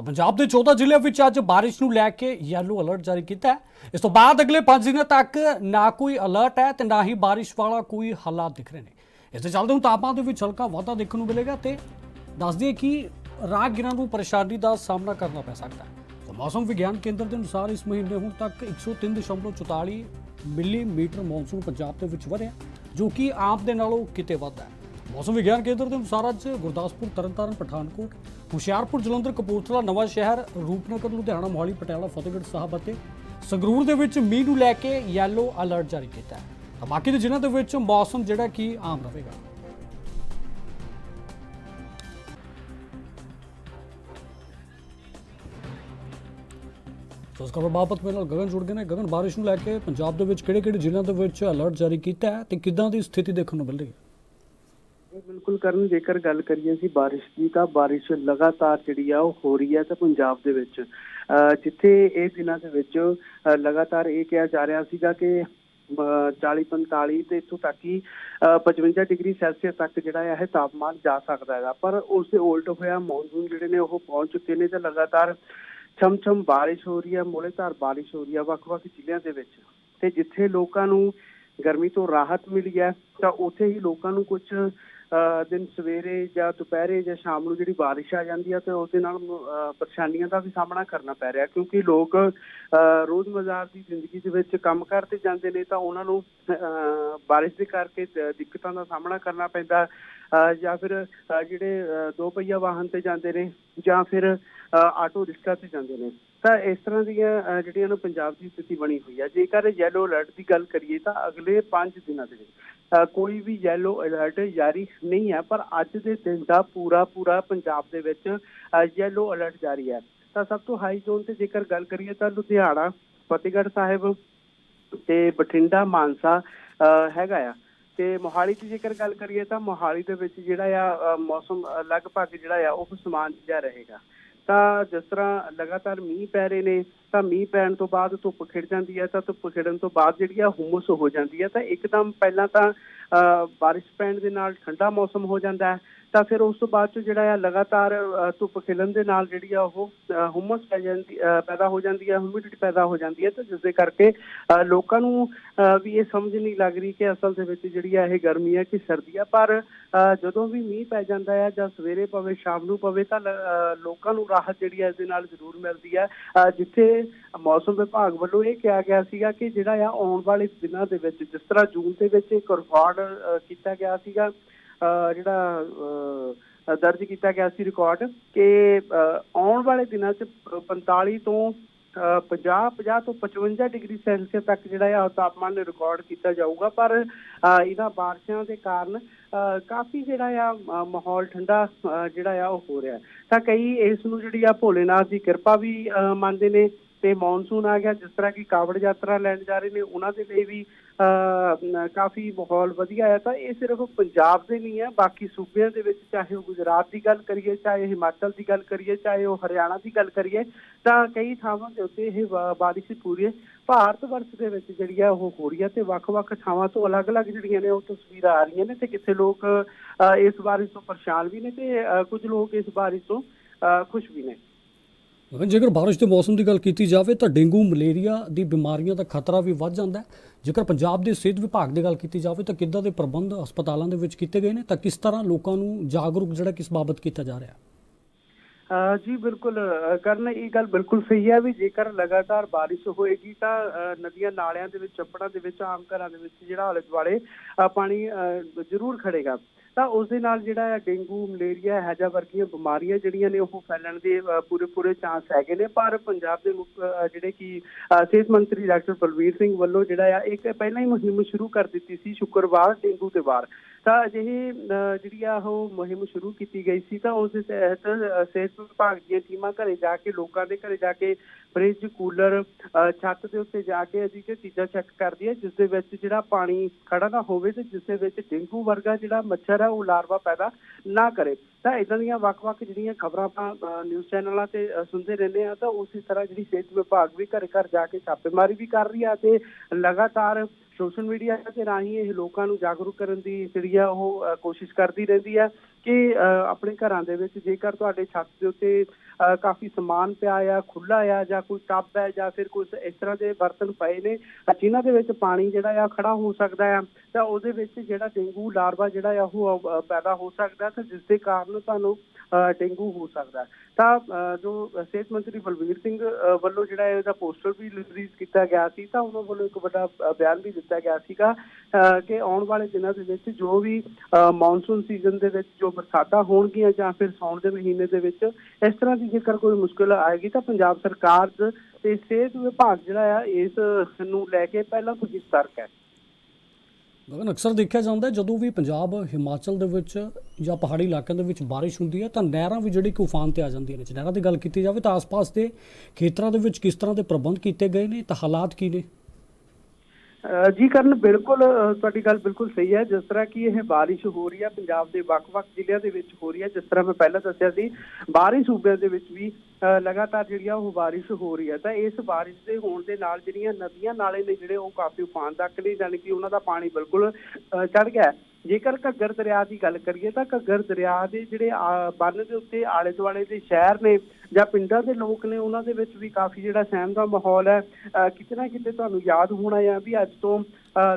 ਤਾਂ ਪੰਜਾਬ ਦੇ 14 ਜ਼ਿਲ੍ਹਿਆਂ ਵਿੱਚ ਅੱਜ ਬਾਰਿਸ਼ ਨੂੰ ਲੈ ਕੇ ਯੈਲੋ ਅਲਰਟ ਜਾਰੀ ਕੀਤਾ ਹੈ। ਇਸ ਤੋਂ ਬਾਅਦ ਅਗਲੇ 5 ਦਿਨਾਂ ਤੱਕ ਨਾ ਕੋਈ ਅਲਰਟ ਹੈ ਤੇ ਨਾ ਹੀ ਬਾਰਿਸ਼ ਵਾਲਾ ਕੋਈ ਹਾਲਾਤ ਦਿਖ ਰਹੇ ਨੇ। ਇਸ ਦੇ ਚੱਲਦੇ ਹੁਣ ਤਾਪਮਾਨ ਦੇ ਵਿੱਚ ਹਲਕਾ ਵਾਧਾ ਦੇਖਣ ਨੂੰ ਮਿਲੇਗਾ ਤੇ ਦੱਸ ਦਈਏ ਕਿ ਰਾਹਗੀਰਾਂ ਨੂੰ ਪਰੇਸ਼ਾਨੀ ਦਾ ਸਾਹਮਣਾ ਕਰਨਾ ਪੈ ਸਕਦਾ ਹੈ। ਮੌਸਮ ਵਿਗਿਆਨ ਕੇਂਦਰ ਦੇ ਅਨੁਸਾਰ ਇਸ ਮਹੀਨੇ ਹੁਣ ਤੱਕ 103.44 ਮਿਲੀਮੀਟਰ ਮੌਨਸੂਨ ਪੰਜਾਬ ਦੇ ਵਿੱਚ ਵਧਿਆ, ਜੋ ਕਿ ਆਮ ਦੇ ਨਾਲੋਂ ਕਿਤੇ ਵੱਧ ਹੈ। ਮੌਸਮ ਵਿਗਿਆਨ ਕੇਂਦਰ ਦੇ ਅਨੁਸਾਰ ਅੱਜ ਗੁਰਦਾਸਪੁਰ, ਤਰਨਤਾਰਨ, ਪਠਾਨਕੋਟ ਹੁਸ਼ਿਆਰਪੁਰ ਜਲੰਧਰ ਕਪੂਰਥਲਾ ਨਵਾਂ ਸ਼ਹਿਰ, ਰੂਪਨਗਰ, ਲੁਧਿਆਣਾ, ਮੋਹਾਲੀ, ਪਟਿਆਲਾ, ਫਤਿਹਗੜ੍ਹ ਸਾਹਿਬ ਅਤੇ ਸੰਗਰੂਰ ਦੇ ਵਿੱਚ ਮੀਂਹ ਨੂੰ ਲੈ ਕੇ ਯੈਲੋ ਅਲਰਟ ਜਾਰੀ ਕੀਤਾ ਹੈ। ਤਾਂ ਬਾਕੀ ਦੇ ਜ਼ਿਲ੍ਹਿਆਂ ਦੇ ਵਿੱਚ ਮੌਸਮ ਜਿਹੜਾ ਕਿ ਆਮ ਰਹੇਗਾ। ਸੋ ਇਸ ਖਬਰ ਬਾਬਤ ਮੇਰੇ ਨਾਲ ਗਗਨ ਜੁੜ ਗਏ ਨੇ। ਗਗਨ ਬਾਰਿਸ਼ ਨੂੰ ਲੈ ਕੇ ਪੰਜਾਬ ਦੇ ਵਿੱਚ ਕਿਹੜੇ-ਕਿਹੜੇ ਜ਼ਿਲ੍ਹਿਆਂ ਦੇ ਵਿੱਚ ਅਲਰਟ ਜਾਰੀ ਕੀਤਾ ਹੈ ਤੇ ਕਿੱਦਾਂ ਦੀ ਸਥਿਤੀ ਦੇਖਣ ਨੂੰ ਮਿਲ ਰਹੀ ਹੈ? ਬਿਲਕੁਲ ਕਰਨ, ਜੇਕਰ ਗੱਲ ਕਰੀਏ ਅਸੀਂ ਬਾਰਿਸ਼ ਦੀ, ਤਾਂ ਬਾਰਿਸ਼ ਲਗਾਤਾਰ ਜਿਹੜੀ ਆ ਉਹ ਹੋ ਰਹੀ ਹੈ ਤਾਂ ਪੰਜਾਬ ਦੇ ਵਿੱਚ। ਅਹ ਜਿੱਥੇ ਇਹ ਦਿਨਾਂ ਦੇ ਵਿੱਚ ਲਗਾਤਾਰ ਇਹ ਕਿਹਾ ਜਾ ਰਿਹਾ ਸੀਗਾ ਕਿ 40 45 ਤੇ ਇੱਥੋਂ ਤੱਕ ਹੀ ਅਹ 55 ਡਿਗਰੀ ਸੈਲਸੀਅਸ ਤੱਕ ਜਿਹੜਾ ਹੈ ਇਹ ਤਾਪਮਾਨ ਜਾ ਸਕਦਾ ਹੈਗਾ। ਪਰ ਉਸ ਦੇ ਉਲਟ ਹੋਇਆ, ਮੌਨਸੂਨ ਜਿਹੜੇ ਨੇ ਉਹ ਪਹੁੰਚ ਚੁੱਕੇ ਨੇ ਤੇ ਲਗਾਤਾਰ ਛਮ ਛਮ ਬਾਰਿਸ਼ ਹੋ ਰਹੀ ਹੈ ਮੋਲੇਧਾਰ ਬਾਰਿਸ਼ ਹੋ ਰਹੀ ਹੈ ਵੱਖ-ਵੱਖ ਜ਼ਿਲ੍ਹਿਆਂ ਦੇ ਵਿੱਚ। ਤੇ ਜਿੱਥੇ ਲੋਕਾਂ ਨੂੰ ਗਰਮੀ ਤੋਂ ਰਾਹਤ ਮਿਲੀ ਹੈ, ਤਾਂ ਉੱਥੇ ਹੀ ਲੋਕਾਂ ਨੂੰ ਕੁਝ ਦਿਨ ਸਵੇਰੇ ਜਾਂ ਦੁਪਹਿਰੇ ਜਾਂ ਸ਼ਾਮ ਨੂੰ ਜਿਹੜੀ ਬਾਰਿਸ਼ ਆ ਜਾਂਦੀ ਹੈ ਤੇ ਉਸ ਦੇ ਨਾਲ ਪਰੇਸ਼ਾਨੀਆਂ ਦਾ ਵੀ ਸਾਹਮਣਾ ਕਰਨਾ ਪੈ ਰਿਹਾ ਕਿਉਂਕਿ ਲੋਕ ਅਹ, ਰੋਜ਼ਮਰਰਾ ਦੀ ਜ਼ਿੰਦਗੀ ਦੇ ਵਿੱਚ ਕੰਮ ਕਰਦੇ ਜਾਂਦੇ ਨੇ ਤਾਂ ਉਹਨਾਂ ਨੂੰ ਅਹ, ਬਾਰਿਸ਼ ਦੇ ਕਰਕੇ ਦਿੱਕਤਾਂ ਦਾ ਸਾਹਮਣਾ ਕਰਨਾ ਪੈਂਦਾ ਅਹ, ਜਾਂ ਫਿਰ ਜਿਹੜੇ ਦੋ ਪਹੀਆ ਵਾਹਨ ਤੇ ਜਾਂਦੇ ਨੇ ਜਾਂ ਫਿਰ ਆਟੋ ਰਿਕਸ਼ਾ ਤੇ ਜਾਂਦੇ ਨੇ। ਤਾਂ ਇਸ ਤਰ੍ਹਾਂ ਦੀਆਂ ਜਿਹੜੀਆਂ ਨੂੰ ਪੰਜਾਬ ਦੀ ਸਥਿਤੀ ਬਣੀ ਹੋਈ ਹੈ ਜੇਕਰ ਯੈਲੋ ਅਲਰਟ ਦੀ ਗੱਲ ਕਰੀਏ ਤਾਂ ਅਗਲੇ 5 ਦਿਨਾਂ ਦੇ ਵਿੱਚ ਕੋਈ ਵੀ ਯੈਲੋ ਅਲਰਟ ਜਾਰੀ ਨਹੀਂ ਹੈ ਪਰ ਅੱਜ ਦੇ ਦਿਨ ਦਾ ਪੂਰਾ ਪੂਰਾ ਪੰਜਾਬ ਦੇ ਵਿੱਚ ਯੈਲੋ ਅਲਰਟ ਜਾਰੀ ਹੈ ਤਾਂ ਸਭ ਤੋਂ ਹਾਈ ਜ਼ੋਨ ਤੇ ਜੇਕਰ ਗੱਲ ਕਰੀਏ ਤਾਂ ਲੁਧਿਆਣਾ ਫਤਿਹਗੜ੍ਹ ਸਾਹਿਬ ਤੇ ਬਠਿੰਡਾ ਮਾਨਸਾ ਅਹ, ਹੈਗਾ ਆ। ਤੇ ਮੋਹਾਲੀ ਦੀ ਜੇਕਰ ਗੱਲ ਕਰੀਏ ਤਾਂ ਮੋਹਾਲੀ ਦੇ ਵਿੱਚ ਜਿਹੜਾ ਆ ਮੌਸਮ ਲਗਭਗ ਜਿਹੜਾ ਆ ਉਹ ਸਮਾਨ ਜਿਹਾ ਰਹੇਗਾ। ਤਾਂ ਜਿਸ ਤਰ੍ਹਾਂ ਲਗਾਤਾਰ ਮੀਂਹ ਪੈ ਰਹੇ ਨੇ ਤਾਂ ਮੀਂਹ ਪੈਣ ਤੋਂ ਬਾਅਦ ਧੁੱਪ ਖਿੜ ਜਾਂਦੀ ਹੈ ਤਾਂ ਧੁੱਪ ਖਿੜਨ ਤੋਂ ਬਾਅਦ ਜਿਹੜੀ ਆ ਹੁਮਸ ਹੋ ਜਾਂਦੀ ਹੈ ਤਾਂ ਇੱਕਦਮ ਪਹਿਲਾਂ ਤਾਂ ਅਹ, ਬਾਰਿਸ਼ ਪੈਣ ਦੇ ਨਾਲ ਠੰਡਾ ਮੌਸਮ ਹੋ ਜਾਂਦਾ ਹੈ ਤਾਂ ਫਿਰ ਉਸ ਤੋਂ ਬਾਅਦ ਚ ਜਿਹੜਾ ਆ ਲਗਾਤਾਰ ਧੁੱਪ ਖਿਲਣ ਦੇ ਨਾਲ ਜਿਹੜੀ ਆ ਉਹ ਅਹ, ਹੁਮਸ ਪੈ ਜਾਂਦੀ ਪੈਦਾ ਹੋ ਜਾਂਦੀ ਹੈ ਹਿਊਮਿਡਿਟੀ ਪੈਦਾ ਹੋ ਜਾਂਦੀ ਹੈ ਤੇ ਜਿਸ ਦੇ ਕਰਕੇ ਲੋਕਾਂ ਨੂੰ ਵੀ ਇਹ ਸਮਝ ਨਹੀਂ ਲੱਗ ਰਹੀ ਕਿ ਅਸਲ ਦੇ ਵਿੱਚ ਜਿਹੜੀ ਆ ਇਹ ਗਰਮੀ ਹੈ ਕਿ ਸਰਦੀ ਆ। ਪਰ ਜਦੋਂ ਵੀ ਮੀਂਹ ਪੈ ਜਾਂਦਾ ਹੈ ਜਾਂ ਸਵੇਰੇ ਪਵੇ ਸ਼ਾਮ ਨੂੰ ਪਵੇ ਤਾਂ ਲੋਕਾਂ ਨੂੰ ਰਾਹਤ ਜਿਹੜੀ ਹੈ ਇਸ ਦੇ ਨਾਲ ਜ਼ਰੂਰ ਮਿਲਦੀ ਹੈ ਜਿੱਥੇ ਮੌਸਮ ਵਿਭਾਗ ਵੱਲੋਂ ਇਹ ਕਿਹਾ ਗਿਆ ਸੀਗਾ ਕਿ ਜਿਹੜਾ ਆ ਆਉਣ ਵਾਲੇ ਦਿਨਾਂ ਦੇ ਵਿੱਚ ਜਿਸ ਤਰ੍ਹਾਂ ਜੂਨ ਦੇ ਵਿੱਚ ਇੱਕ ਰਿਕਾਰਡ ਕੀਤਾ ਗਿਆ ਸੀਗਾ ਜਿਹੜਾ ਦਰਜ ਕੀਤਾ ਗਿਆ ਸੀ ਰਿਕਾਰਡ ਕਿ ਆਉਣ ਵਾਲੇ ਦਿਨਾਂ 'ਚ 45 ਤੋਂ 50 50 ਤੋਂ 55 ਡਿਗਰੀ ਸੈਲਸੀਅਸ ਤੱਕ ਜਿਹੜਾ ਆ ਤਾਪਮਾਨ ਰਿਕਾਰਡ ਕੀਤਾ ਜਾਊਗਾ। ਪਰ ਇਹਨਾਂ ਬਾਰਿਸ਼ਾਂ ਦੇ ਕਾਰਨ ਅਹ, ਕਾਫੀ ਜਿਹੜਾ ਆ ਮਾਹੌਲ ਠੰਡਾ ਜਿਹੜਾ ਆ ਉਹ ਹੋ ਰਿਹਾ। ਤਾਂ ਕਈ ਇਸ ਨੂੰ ਜਿਹੜੀ ਆ ਭੋਲੇਨਾਥ ਦੀ ਕਿਰਪਾ ਵੀ ਅਹ, ਮੰਨਦੇ ਨੇ। ਤੇ ਮੌਨਸੂਨ ਆ ਗਿਆ ਜਿਸ ਤਰ੍ਹਾਂ ਕਿ ਕਾਵੜ ਯਾਤਰਾ ਲੈਣ ਜਾ ਰਹੇ ਨੇ ਉਹਨਾਂ ਦੇ ਲਈ ਵੀ ਅਹ, ਕਾਫੀ ਮਾਹੌਲ ਵਧੀਆ ਹੈ ਤਾਂ ਇਹ ਸਿਰਫ ਪੰਜਾਬ ਦੇ ਨਹੀਂ ਹੈ ਬਾਕੀ ਸੂਬਿਆਂ ਦੇ ਵਿੱਚ ਚਾਹੇ ਉਹ ਗੁਜਰਾਤ ਦੀ ਗੱਲ ਕਰੀਏ ਚਾਹੇ ਹਿਮਾਚਲ ਦੀ ਗੱਲ ਕਰੀਏ ਚਾਹੇ ਉਹ ਹਰਿਆਣਾ ਦੀ ਗੱਲ ਕਰੀਏ ਤਾਂ ਕਈ ਥਾਵਾਂ ਦੇ ਉੱਤੇ ਇਹ ਬ- ਬਾਰਿਸ਼ ਪੂਰੀ ਭਾਰਤ ਵਰਸ਼ ਦੇ ਵਿੱਚ ਜਿਹੜੀ ਆ ਉਹ ਹੋ ਰਹੀ ਹੈ ਤੇ ਵੱਖ-ਵੱਖ ਥਾਵਾਂ ਤੋਂ ਅਲੱਗ-ਅਲੱਗ ਜਿਹੜੀਆਂ ਨੇ ਉਹ ਤਸਵੀਰਾਂ ਆ ਰਹੀਆਂ ਨੇ ਤੇ ਕਿਸੇ ਲੋਕ ਅਹ, ਇਸ ਬਾਰਿਸ਼ ਤੋਂ ਪਰੇਸ਼ਾਨ ਵੀ ਨੇ ਤੇ ਅਹ, ਕੁਝ ਲੋਕ ਇਸ ਬਾਰਿਸ਼ ਤੋਂ ਅਹ, ਖੁਸ਼ ਵੀ ਨੇ। ਜੇਕਰ ਬਾਰਿਸ਼ ਦੇ ਮੌਸਮ ਦੀ ਗੱਲ ਕੀਤੀ ਜਾਵੇ ਤਾਂ ਡੇਂਗੂ, ਮਲੇਰੀਆ ਦੀ ਬਿਮਾਰੀਆਂ ਦਾ ਖਤਰਾ ਵੀ ਵੱਧ ਜਾਂਦਾ ਹੈ। ਜੇਕਰ ਪੰਜਾਬ ਦੇ ਸਿਹਤ ਵਿਭਾਗ ਦੀ ਗੱਲ ਕੀਤੀ ਜਾਵੇ ਤਾਂ ਕਿੱਦਾਂ ਦੇ ਪ੍ਰਬੰਧ ਹਸਪਤਾਲਾਂ ਦੇ ਵਿੱਚ ਕੀਤੇ ਗਏ ਨੇ ਤਾਂ ਕਿਸ ਤਰ੍ਹਾਂ ਲੋਕਾਂ ਨੂੰ ਜਾਗਰੂਕ ਜਿਹੜਾ ਕਿਸ ਬਾਬਤ ਕੀਤਾ ਜਾ ਰਿਹਾ ਹੈ? ਜੀ, ਬਿਲਕੁਲ ਕਰਨ ਇਹ ਗੱਲ ਬਿਲਕੁਲ ਸਹੀ ਹੈ ਵੀ ਜੇਕਰ ਲਗਾਤਾਰ ਬਾਰਿਸ਼ ਹੋਏਗੀ ਤਾਂ ਨਦੀਆਂ, ਨਾਲਿਆਂ ਦੇ ਵਿੱਚ, ਚੱਪੜਾਂ ਦੇ ਵਿੱਚ, ਆਮ ਘਰਾਂ ਦੇ ਵਿੱਚ ਜਿਹੜਾ ਆਲੇ ਦੁਆਲੇ ਪਾਣੀ ਜ਼ਰੂਰ ਖੜੇਗਾ ਤਾਂ ਉਸ ਦੇ ਨਾਲ ਜਿਹੜਾ ਹੈ ਡੇਂਗੂ, ਮਲੇਰੀਆ ਹੈਜਾ ਵਰਗੀਆਂ ਬਿਮਾਰੀਆਂ ਜਿਹੜੀਆਂ ਨੇ ਉਹ ਫੈਲਣ ਦੇ, ਅਹ, ਪੂਰੇ ਪੂਰੇ ਚਾਂਸ ਹੈਗੇ ਨੇ। ਪਰ ਪੰਜਾਬ ਦੇ ਮੁੱਖ ਜਿਹੜੇ ਕਿ ਸਿਹਤ ਮੰਤਰੀ ਡਾਕਟਰ ਬਲਵੀਰ ਸਿੰਘ ਵੱਲੋਂ ਜਿਹੜਾ ਆ, ਇੱਕ ਪਹਿਲਾਂ ਹੀ ਮੁਹਿੰਮ ਸ਼ੁਰੂ ਕਰ ਦਿੱਤੀ ਸੀ ਸ਼ੁੱਕਰਵਾਰ, ਡੇਂਗੂ ਦੇ ਵਾਰ। ਤਾਂ ਅਜਿਹੀ, ਅਹ, ਜਿਹੜੀ ਆ ਉਹ ਮੁਹਿੰਮ ਸ਼ੁਰੂ ਕੀਤੀ ਗਈ ਸੀ ਤਾਂ ਉਸ ਦੇ ਤਹਿਤ ਸਿਹਤ ਵਿਭਾਗ ਦੀਆਂ ਟੀਮਾਂ ਘਰੇ ਜਾ ਕੇ, ਲੋਕਾਂ ਦੇ ਘਰੇ ਜਾ ਕੇ ਫ੍ਰਿਜ, ਕੂਲਰ ਛੱਤ ਦੇ ਉੱਤੇ ਜਾ ਕੇ ਅਜਿਹੀਆਂ ਚੀਜ਼ਾਂ ਚੈੱਕ ਕਰਦੀ ਹੈ ਜਿਸ ਦੇ ਵਿੱਚ ਜਿਹੜਾ ਪਾਣੀ ਖੜਾ ਨਾ ਹੋਵੇ ਤੇ ਜਿਸ ਦੇ ਵਿੱਚ ਡੇਂਗੂ ਵਰਗਾ ਜਿਹੜਾ ਮੱਛਰ ਹੈ ਉਹ ਲਾਰਵਾ ਪੈਦਾ ਨਾ ਕਰੇ। ਤਾਂ ਇਦਾਂ ਦੀਆਂ ਵੱਖ-ਵੱਖ ਜਿਹੜੀਆਂ ਖਬਰਾਂ ਆਪਾਂ ਨਿਊਜ਼ ਚੈਨਲਾਂ ਤੇ ਸੁਣਦੇ ਰਹਿੰਦੇ ਆ ਤਾਂ ਉਸੇ ਤਰ੍ਹਾਂ ਜਿਹੜੀ ਸਿਹਤ ਵਿਭਾਗ ਵੀ ਘਰ ਘਰ ਜਾ ਕੇ ਛਾਪੇਮਾਰੀ ਵੀ ਕਰ ਰਹੀ ਆ ਤੇ ਲਗਾਤਾਰ ਸੋਸ਼ਲ ਮੀਡੀਆ ਦੇ ਰਾਹੀਂ ਇਹ ਲੋਕਾਂ ਨੂੰ ਜਾਗਰੂਕ ਕਰਨ ਦੀ ਜਿਹੜੀ ਆ ਉਹ ਕੋਸ਼ਿਸ਼ ਕਰਦੀ ਰਹਿੰਦੀ ਆ ਕਿ ਅਹ, ਆਪਣੇ ਘਰਾਂ ਦੇ ਵਿੱਚ ਜੇਕਰ ਤੁਹਾਡੇ ਛੱਤ ਦੇ ਉੱਤੇ ਕਾਫੀ ਸਮਾਨ ਪਿਆ ਆ ਖੁੱਲਾ ਆ ਜਾਂ ਕੋਈ ਟੱਬ ਹੈ ਜਾਂ ਫਿਰ ਕੁਝ ਇਸ ਤਰ੍ਹਾਂ ਦੇ ਬਰਤਨ ਪਏ ਨੇ ਅ, ਜਿਨ੍ਹਾਂ ਦੇ ਵਿੱਚ ਪਾਣੀ ਜਿਹੜਾ ਆ ਖੜਾ ਹੋ ਸਕਦਾ ਆ ਤਾਂ ਉਹਦੇ ਵਿੱਚ ਜਿਹੜਾ ਡੇਂਗੂ ਲਾਰਵਾ ਜਿਹੜਾ ਆ ਉਹ ਪੈਦਾ ਹੋ ਸਕਦਾ ਤੇ ਜਿਸ ਦੇ ਕਾਰਨ ਤੁਹਾਨੂੰ ਡੇਂਗੂ ਹੋ ਸਕਦਾ। ਤਾਂ ਜੋ ਸਿਹਤ ਮੰਤਰੀ ਬਲਵੀਰ ਸਿੰਘ ਵੱਲੋਂ ਜਿਹੜਾ ਇਹਦਾ ਪੋਸਟਰ ਵੀ ਰਿਲੀਜ਼ ਕੀਤਾ ਗਿਆ ਸੀ ਤਾਂ ਉਹਨਾਂ ਵੱਲੋਂ ਇੱਕ ਵੱਡਾ ਬਿਆਨ ਵੀ ਦਿੱਤਾ ਗਿਆ ਸੀਗਾ ਕਿ ਆਉਣ ਵਾਲੇ ਦਿਨਾਂ ਦੇ ਵਿੱਚ ਜੋ ਵੀ ਮੌਨਸੂਨ ਸੀਜ਼ਨ ਦੇ ਵਿੱਚ ਜੋ ਬਰਸਾਤਾਂ ਹੋਣਗੀਆਂ ਜਾਂ ਫਿਰ ਸਾਉਣ ਦੇ ਮਹੀਨੇ ਦੇ ਵਿੱਚ ਇਸ ਤਰ੍ਹਾਂ ਦੀ ਜੇਕਰ ਕੋਈ ਮੁਸ਼ਕਲ ਆਏਗੀ ਤਾਂ ਪੰਜਾਬ ਸਰਕਾਰ ਤੇ ਸਿਹਤ ਵਿਭਾਗ ਜਿਹੜਾ ਆ, ਇਸ ਨੂੰ ਲੈ ਕੇ ਪਹਿਲਾਂ ਤੋਂ ਹੀ ਸਤਰਕ ਹੈ। ਗਗਨ ਅਕਸਰ ਦੇਖਿਆ ਜਾਂਦਾ ਜਦੋਂ ਵੀ ਪੰਜਾਬ, ਹਿਮਾਚਲ ਦੇ ਵਿੱਚ ਜਾਂ ਪਹਾੜੀ ਇਲਾਕਿਆਂ ਦੇ ਵਿੱਚ ਬਾਰਿਸ਼ ਹੁੰਦੀ ਹੈ ਤਾਂ ਨਹਿਰਾਂ ਵੀ ਜਿਹੜੀ ਤੂਫਾਨ ਤੇ ਆ ਜਾਂਦੀਆਂ ਨੇ। ਜੇ ਨਹਿਰਾਂ ਦੀ ਗੱਲ ਕੀਤੀ ਜਾਵੇ ਤਾਂ ਆਸ-ਪਾਸ ਦੇ ਖੇਤਰਾਂ ਦੇ ਵਿੱਚ ਕਿਸ ਤਰ੍ਹਾਂ ਦੇ ਪ੍ਰਬੰਧ ਕੀਤੇ ਗਏ ਨੇ, ਤਾਂ ਹਾਲਾਤ ਕੀ ਨੇ? ਜੀ ਕਰਨ ਬਿਲਕੁਲ ਤੁਹਾਡੀ ਗੱਲ ਬਿਲਕੁਲ ਸਹੀ ਹੈ। ਜਿਸ ਤਰ੍ਹਾਂ ਕਿ ਇਹ ਬਾਰਿਸ਼ ਹੋ ਰਹੀ ਹੈ ਪੰਜਾਬ ਦੇ ਵੱਖ-ਵੱਖ ਜ਼ਿਲ੍ਹਿਆਂ ਦੇ ਵਿੱਚ ਹੋ ਰਹੀ ਹੈ ਜਿਸ ਤਰ੍ਹਾਂ ਮੈਂ ਪਹਿਲਾਂ ਦੱਸਿਆ ਸੀ ਬਾਰਿਸ਼ ਸੂਬਿਆਂ ਦੇ ਵਿੱਚ ਵੀ ਅ, ਲਗਾਤਾਰ ਜਿਹੜੀ ਆ ਉਹ ਬਾਰਿਸ਼ ਹੋ ਰਹੀ ਹੈ। ਤਾਂ ਇਸ ਬਾਰਿਸ਼ ਦੇ ਹੋਣ ਦੇ ਨਾਲ ਜਿਹੜੀਆਂ ਨਦੀਆਂ ਨਾਲੇ ਨੇ ਜਿਹੜੇ ਉਹ ਕਾਫੀ ਉਫਾਨ ਤੱਕ ਨੇ ਜਾਣੀ ਕਿ ਉਹਨਾਂ ਦਾ ਪਾਣੀ ਬਿਲਕੁਲ ਚੜ ਗਿਆ ਜੇਕਰ ਘੱਗਰ ਦਰਿਆ ਦੀ ਗੱਲ ਕਰੀਏ ਤਾਂ ਘੱਗਰ ਦਰਿਆ ਦੇ ਜਿਹੜੇ ਬੰਨ ਦੇ ਉੱਤੇ ਆਲੇ ਦੁਆਲੇ ਦੇ ਸ਼ਹਿਰ ਨੇ ਜਾਂ ਪਿੰਡਾਂ ਦੇ ਲੋਕ ਨੇ ਉਹਨਾਂ ਦੇ ਵਿੱਚ ਵੀ ਕਾਫੀ ਜਿਹੜਾ ਸਹਿਮ ਦਾ ਮਾਹੌਲ ਹੈ। ਕਿਤੇ ਨਾ ਕਿਤੇ ਤੁਹਾਨੂੰ ਯਾਦ ਹੋਣਾ ਆ ਵੀ ਅੱਜ ਤੋਂ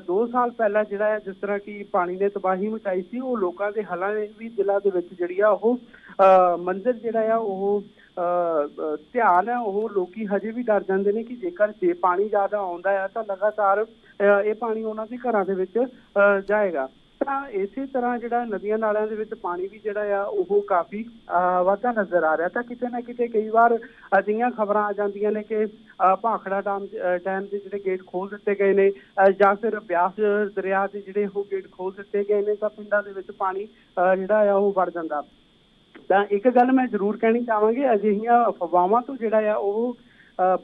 2 ਸਾਲ ਪਹਿਲਾਂ ਜਿਹੜਾ ਹੈ ਜਿਸ ਤਰ੍ਹਾਂ ਕਿ ਪਾਣੀ ਨੇ ਤਬਾਹੀ ਮਚਾਈ ਸੀ ਉਹ ਲੋਕਾਂ ਦੇ ਹਲਾਂ ਨੇ ਵੀ ਦਿਲਾਂ ਦੇ ਵਿੱਚ ਜਿਹੜੀ ਆ ਉਹ ਅ, ਮੰਜ਼ਰ ਜਿਹੜਾ ਆ ਉਹ ਅ, ਧਿਆਨ ਹੈ ਉਹ ਲੋਕੀ ਹਜੇ ਵੀ ਡਰ ਜਾਂਦੇ ਨੇ ਕਿ ਜੇਕਰ ਜੇ ਪਾਣੀ ਜ਼ਿਆਦਾ ਆਉਂਦਾ ਹੈ ਤਾਂ ਲਗਾਤਾਰ ਅ, ਇਹ ਪਾਣੀ ਉਹਨਾਂ ਦੇ ਘਰਾਂ ਦੇ ਵਿੱਚ ਅ, ਜਾਏਗਾ। ਤਾਂ ਇਸੇ ਤਰ੍ਹਾਂ ਜਿਹੜਾ ਨਦੀਆਂ ਨਾਲਿਆਂ ਦੇ ਵਿੱਚ ਪਾਣੀ ਵੀ ਜਿਹੜਾ ਆ ਉਹ ਕਾਫੀ ਵਾਧਾ ਨਜ਼ਰ ਆ ਰਿਹਾ। ਤਾਂ ਕਿਤੇ ਨਾ ਕਿਤੇ ਕਈ ਵਾਰ ਅਜਿਹੀਆਂ ਖਬਰਾਂ ਆ ਜਾਂਦੀਆਂ ਨੇ ਕਿ ਭਾਖੜਾ ਡੈਮ ਡੈਮ ਦੇ ਜਿਹੜੇ ਗੇਟ ਖੋਲ ਦਿੱਤੇ ਗਏ ਨੇ ਜਾਂ ਫਿਰ ਬਿਆਸ ਦਰਿਆ ਦੇ ਜਿਹੜੇ ਉਹ ਗੇਟ ਖੋਲ ਦਿੱਤੇ ਗਏ ਨੇ ਤਾਂ ਪਿੰਡਾਂ ਦੇ ਵਿੱਚ ਪਾਣੀ ਅ, ਜਿਹੜਾ ਆ ਉਹ ਵੜ ਜਾਂਦਾ। ਤਾਂ ਇੱਕ ਗੱਲ ਮੈਂ ਜ਼ਰੂਰ ਕਹਿਣੀ ਚਾਹਾਂਗੀ ਅਜਿਹੀਆਂ ਅਫਵਾਹਾਂ ਤੋਂ ਜਿਹੜਾ ਆ ਉਹ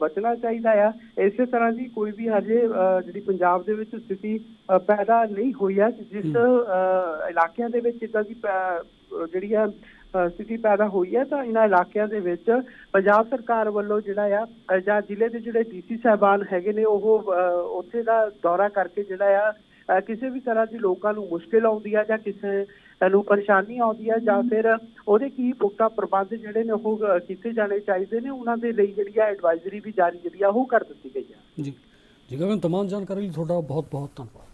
ਬਚਣਾ ਚਾਹੀਦਾ ਆ। ਇਸੇ ਤਰ੍ਹਾਂ ਦੀ ਕੋਈ ਵੀ ਹਜੇ ਜਿਹੜੀ ਪੰਜਾਬ ਦੇ ਵਿੱਚ ਸਥਿਤੀ ਪੈਦਾ ਨਹੀਂ ਹੋਈ ਹੈ ਜਿਸ ਇਲਾਕਿਆਂ ਦੇ ਵਿੱਚ ਇਦਾਂ ਦੀ ਜਿਹੜੀ ਆ ਸਥਿਤੀ ਪੈਦਾ ਹੋਈ ਹੈ ਤਾਂ ਇਹਨਾਂ ਇਲਾਕਿਆਂ ਦੇ ਵਿੱਚ ਪੰਜਾਬ ਸਰਕਾਰ ਵੱਲੋਂ ਜਿਹੜਾ ਆ ਜਾਂ ਜ਼ਿਲ੍ਹੇ ਦੇ ਜਿਹੜੇ ਡੀਸੀ ਸਾਹਿਬਾਨ ਹੈਗੇ ਨੇ ਉਹ ਉੱਥੇ ਦਾ ਦੌਰਾ ਕਰਕੇ ਜਿਹੜਾ ਆ ਕਿਸੇ ਵੀ ਤਰ੍ਹਾਂ ਦੀ ਲੋਕਾਂ ਨੂੰ ਮੁਸ਼ਕਿਲ ਆਉਂਦੀ ਆ ਜਾਂ ਕਿਸੇ ਨੂੰ ਪਰੇਸ਼ਾਨੀ ਆਉਂਦੀ ਹੈ ਜਾਂ ਫਿਰ ਉਹਦੇ ਕੀ ਪੁਖਤਾ ਪ੍ਰਬੰਧ ਜਿਹੜੇ ਨੇ ਉਹ ਕੀਤੇ ਜਾਣੇ ਚਾਹੀਦੇ ਨੇ, ਉਹਨਾਂ ਦੇ ਲਈ ਜਿਹੜੀ ਆ ਐਡਵਾਈਜ਼ਰੀ ਵੀ ਜਾਰੀ ਜਿਹੜੀ ਆ ਉਹ ਕਰ ਦਿੱਤੀ ਗਈ ਹੈ ਜੀ। ਜੀ ਗਗਨ, ਤਮਾਮ ਜਾਣਕਾਰੀ ਲਈ ਤੁਹਾਡਾ ਬਹੁਤ ਬਹੁਤ ਧੰਨਵਾਦ।